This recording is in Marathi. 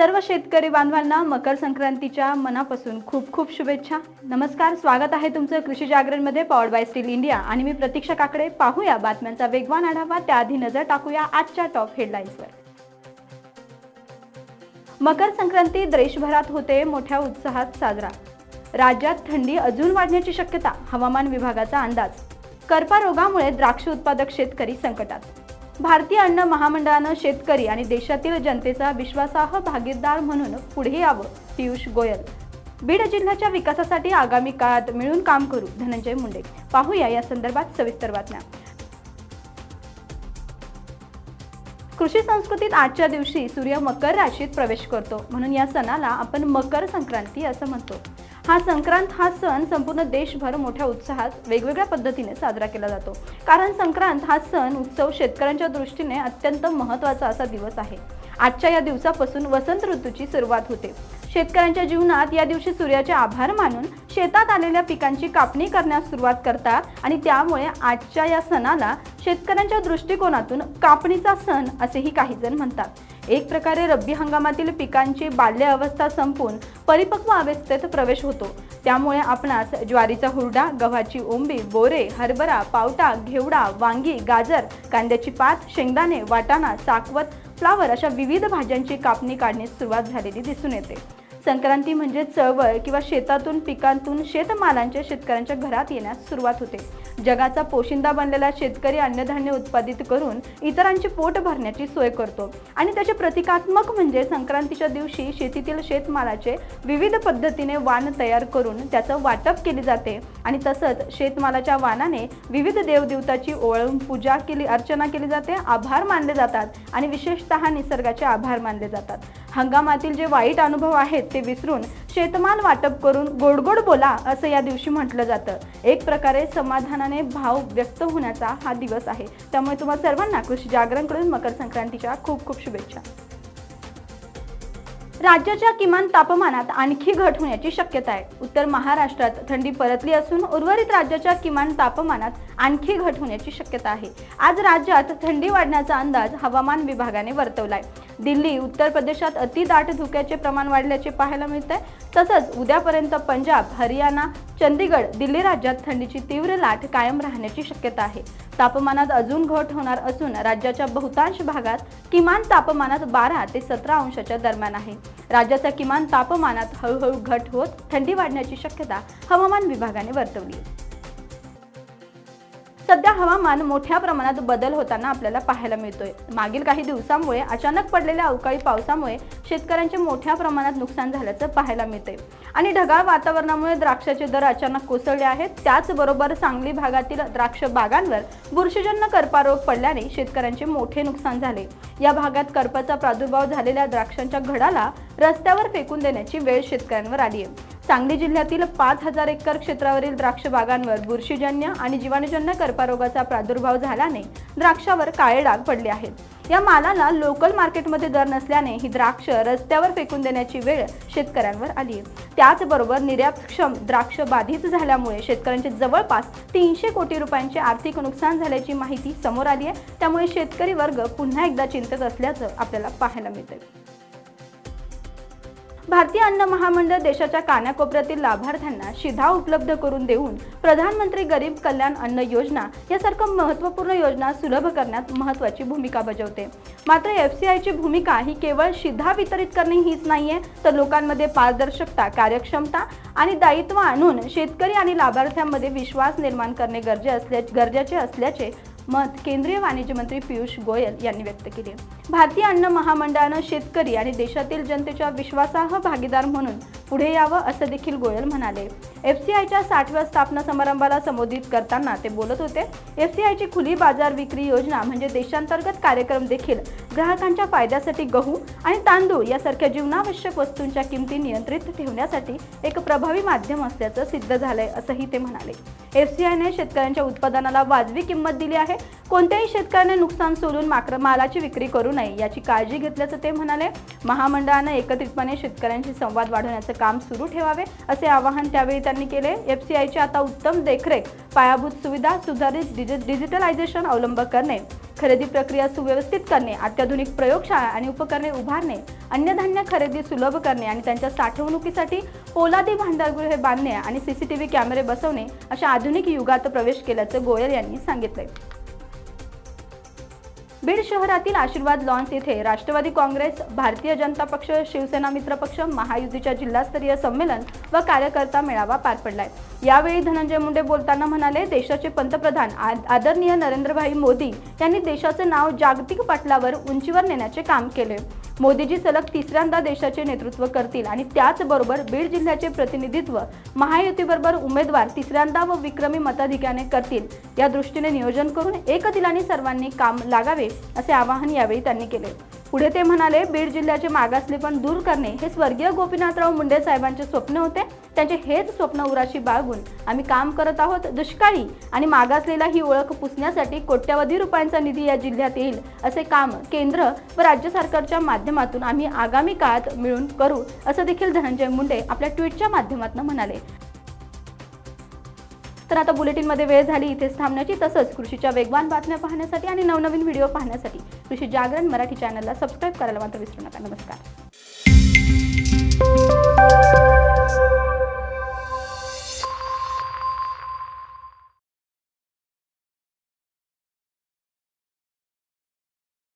सर्व शेतकरी बांधवांना मकर संक्रांतीच्या मनापासून खूप खूप शुभेच्छा. नमस्कार स्वागत आहे तुमचं कृषी जागरणमध्ये पॉवर बाय स्टील इंडिया आणि मी प्रतीक्षा काकडे पाहूया बातम्यांचा वेगवान आढावा त्याआधी नजर टाकूया आजच्या टॉप हेडलाईन्सवर मकर संक्रांती देशभरात होते मोठ्या उत्साहात साजरा. राज्यात थंडी अजून वाढण्याची शक्यता हवामान विभागाचा अंदाज. करपा रोगामुळे द्राक्ष उत्पादक शेतकरी संकटात. भारतीय अन्न महामंडळानं शेतकरी आणि देशातील जनतेचा विश्वासार्ह भागीदार म्हणून पुढे यावं पियुष गोयल. बीड जिल्ह्याच्या विकासासाठी आगामी काळात मिळून काम करू धनंजय मुंडे. पाहूया या संदर्भात सविस्तर बातम्या. कृषी संस्कृतीत आजच्या दिवशी सूर्य मकर राशीत प्रवेश करतो. म्हणून या सणाला आपण मकर संक्रांती असं म्हणतो. हा संक्रांत हा सण संपूर्ण देशभर मोठ्या उत्साहात वेगवेगळ्या पद्धतीने साजरा केला जातो. कारण संक्रांत हा सण उत्सव शेतकऱ्यांच्या दृष्टीने अत्यंत महत्त्वाचा असा दिवस आहे. आजच्या या दिवसापासून वसंत ऋतूची सुरुवात होते. शेतकऱ्यांच्या जीवनात या दिवशी सूर्याचे आभार मानून शेतात आलेल्या पिकांची कापणी करण्यास सुरुवात करतात आणि त्यामुळे आजच्या या सणाला शेतकऱ्यांच्या दृष्टिकोनातून कापणीचा सण असेही काही जण म्हणतात. एक प्रकारे रब्बी हंगामातील पिकांची बाल्य अवस्था संपून परिपक्व अवस्थेत प्रवेश होतो. त्यामुळे आपणास ज्वारीचा हुरडा गव्हाची ओंबी बोरे हरभरा पावटा घेवडा वांगी गाजर कांद्याची पात शेंगदाणे वाटाणा साकवत फ्लावर अशा विविध भाज्यांची कापणी काढण्यास सुरुवात झालेली दिसून येते. संक्रांती म्हणजे चळवळ किंवा शेतातून पिकांतून शेतमालांच्या शेतकऱ्यांच्या घरात येण्यास सुरुवात होते. जगाचा पोशिंदा बनलेला शेतकरी अन्नधान्य उत्पादित करून इतरांचे पोट भरण्याची सोय करतो. आणि त्याचे प्रतिकात्मक म्हणजे संक्रांतीच्या दिवशी शेतीतील शेतमालाचे विविध पद्धतीने वाण तयार करून त्याचं वाटप केले जाते. आणि तसंच शेतमालाच्या वाणाने विविध देवदेवताची ओळख पूजा केली अर्चना केली जाते आभार मानले जातात. आणि विशेषतः निसर्गाचे आभार मानले जातात. हंगामातील जे वाईट अनुभव आहेत ते विसरून शेतमाल वाटप करून गोडगोड बोला असं या दिवशी म्हटलं जातं. एक प्रकारे समाधानाने भाव व्यक्त होण्याचा हा दिवस आहे. त्यामुळे तुम्हाला सर्वांना कृषी जागरणकडून मकर संक्रांतीच्या खूप खूप शुभेच्छा. राज्याच्या किमान तापमानात आणखी घट होण्याची शक्यता आहे. उत्तर महाराष्ट्रात थंडी परतली असून उर्वरित राज्याच्या किमान तापमानात आणखी घट होण्याची शक्यता आहे. आज राज्यात थंडी वाढण्याचा अंदाज हवामान विभागाने वर्तवलाय. दिल्ली उत्तर प्रदेशात अतिदाट धुक्याचे प्रमाण वाढल्याचे पाहायला मिळत आहे तसंच उद्यापर्यंत पंजाब हरियाणा चंदीगड दिल्ली राज्यात थंडीची तीव्र लाट कायम राहण्याची शक्यता आहे. तापमानात अजून घट होणार असून राज्याच्या बहुतांश भागात किमान तापमानात बारा ते सतरा अंशाच्या दरम्यान आहे. राज्याच्या किमान तापमानात हळूहळू घट होत थंडी वाढण्याची शक्यता हवामान विभागाने वर्तवली आहे. सध्या हवामान मोठ्या प्रमाणात बदल होताना आपल्याला पाहायला मिळतोय. मागील काही दिवसांमुळे अचानक पडलेल्या अवकाळी पावसामुळे शेतकऱ्यांचे मोठ्या प्रमाणात नुकसान झाल्याचं पाहायला मिळतंय. आणि ढगाळ वातावरणामुळे द्राक्षाचे दर अचानक कोसळले आहेत. त्याचबरोबर सांगली भागातील द्राक्ष बागांवर बुरशीजन्य करपारोग पडल्याने शेतकऱ्यांचे मोठे नुकसान झाले. या भागात करपाचा प्रादुर्भाव झालेल्या द्राक्षांच्या घडाला रस्त्यावर फेकून देण्याची वेळ शेतकऱ्यांवर आली आहे सांगली जिल्ह्यातील पाच हजार एकर क्षेत्रावरील द्राक्ष बागांवर बुरशीजन्य आणि जीवाणूजन्य कर्पारोगाचा प्रादुर्भाव झाल्याने द्राक्षावर काळे डाग पडले आहेत. या मालाला लोकल मार्केटमध्ये दर नसल्याने ही द्राक्ष रस्त्यावर फेकून देण्याची वेळ शेतकऱ्यांवर आली आहे. त्याचबरोबर निर्यातक्षम द्राक्ष बाधित झाल्यामुळे शेतकऱ्यांचे जवळपास तीनशे कोटी रुपयांचे आर्थिक नुकसान झाल्याची माहिती समोर आली आहे. त्यामुळे शेतकरी वर्ग पुन्हा एकदा चिंतेत असल्याचं आपल्याला पाहायला मिळतं भारतीय अन्न महामंडळ देशाच्या कानाकोपऱ्यातील लाभार्थ्यांना शिधा उपलब्ध करून देऊन प्रधानमंत्री गरीब कल्याण अन्न योजना यासारखं महत्त्वपूर्ण योजना सुलभ करण्यात महत्त्वाची भूमिका बजावते. मात्र एफ सी आयची भूमिका ही केवळ शिधा वितरित करणे हीच नाहीये तर लोकांमध्ये पारदर्शकता कार्यक्षमता आणि दायित्व आणून शेतकरी आणि लाभार्थ्यांमध्ये विश्वास निर्माण करणे गरजे असल्या गरजेचे असल्याचे मत केंद्रीय वाणिज्य मंत्री पियुष गोयल यांनी व्यक्त केले. भारतीय अन्न महामंडळानं शेतकरी आणि देशातील जनतेच्या विश्वासार्ह भागीदार म्हणून पुढे यावं असं देखील गोयल म्हणाले. एफ सी आयच्या साठव्या स्थापना समारंभाला संबोधित करताना ते बोलत होते एफ सी आयची खुली बाजार विक्री योजना म्हणजे देशांतर्गत कार्यक्रम देखील ग्राहकांच्या फायद्यासाठी गहू आणि तांदूळ यासारख्या जीवनावश्यक वस्तूंच्या किमती नियंत्रित ठेवण्यासाठी एक प्रभावी माध्यम असल्याचं सिद्ध झालंय असंही ते म्हणाले. एफ सी आयने शेतकऱ्यांच्या उत्पादनाला वाजवी किंमत दिली आहे. कोणत्याही शेतकऱ्याने नुकसान सोडून माक्र मालाची विक्री करू नये याची काळजी घेतल्याचं ते म्हणाले. महामंडळानं एकत्रितपणे शेतकऱ्यांशी संवाद वाढवण्याचं काम सुरू ठेवावे असे आवाहन त्यावेळी त्यांनी केले. एफ सी आयची आता उत्तम देखरेख पायाभूत सुविधा सुधारित डिजि डिजिटलायझेशन अवलंब करणे खरेदी प्रक्रिया सुव्यवस्थित करणे अत्याधुनिक प्रयोगशाळा आणि उपकरणे उभारणे अन्नधान्य खरेदी सुलभ करणे आणि त्यांच्या साठवणुकीसाठी पोलादी भांडारगृहे बांधणे आणि सीसीटीव्ही कॅमेरे बसवणे अशा आधुनिक युगात प्रवेश केल्याचं गोयल यांनी सांगितलंय. बीड शहरातील आशीर्वाद लॉन्स येथे राष्ट्रवादी काँग्रेस भारतीय जनता पक्ष शिवसेना मित्र पक्ष महायुतीच्या जिल्हास्तरीय संमेलन व कार्यकर्ता मेळावा पार पडलाय. यावेळी धनंजय मुंडे बोलताना म्हणाले देशाचे पंतप्रधान आदरणीय नरेंद्रभाई मोदी यांनी देशाचे नाव जागतिक पटलावर उंचीवर नेण्याचे काम केले. मोदीजी सलग तिसऱ्यांदा देशाचे नेतृत्व करतील आणि त्याचबरोबर बीड जिल्ह्याचे प्रतिनिधित्व महायुतीबरोबर उमेदवार तिसऱ्यांदा व विक्रमी मताधिक्याने करतील. या दृष्टीने नियोजन करून एकदिलाने सर्वांनी काम लागावे असे आवाहन यावेळी त्यांनी केले. पुढे ते म्हणाले बीड जिल्ह्याचे मागासलेपण दूर करणे हे स्वर्गीय गोपीनाथराव मुंडे साहेबांचे स्वप्न होते. त्यांचे हेच स्वप्न उराशी बाळगून आम्ही काम करत आहोत दुष्काळी आणि मागासलेला ही ओळख पुसण्यासाठी कोट्यवधी रुपयांचा निधी या जिल्ह्यात येईल असे काम केंद्र व राज्य सरकारच्या माध्यमातून आम्ही आगामी काळात मिळून करू असं देखील धनंजय मुंडे आपल्या ट्विटच्या माध्यमातून म्हणाले. तर आता बुलेटिनमध्ये वेळ झाली इथेच थांबण्याची. तसंच कृषीच्या वेगवान बातम्या पाहण्यासाठी आणि नवनवीन व्हिडिओ पाहण्यासाठी कृषी जागरण मराठी चॅनलला सबस्क्राईब करायला मात्र विसरू नका. नमस्कार.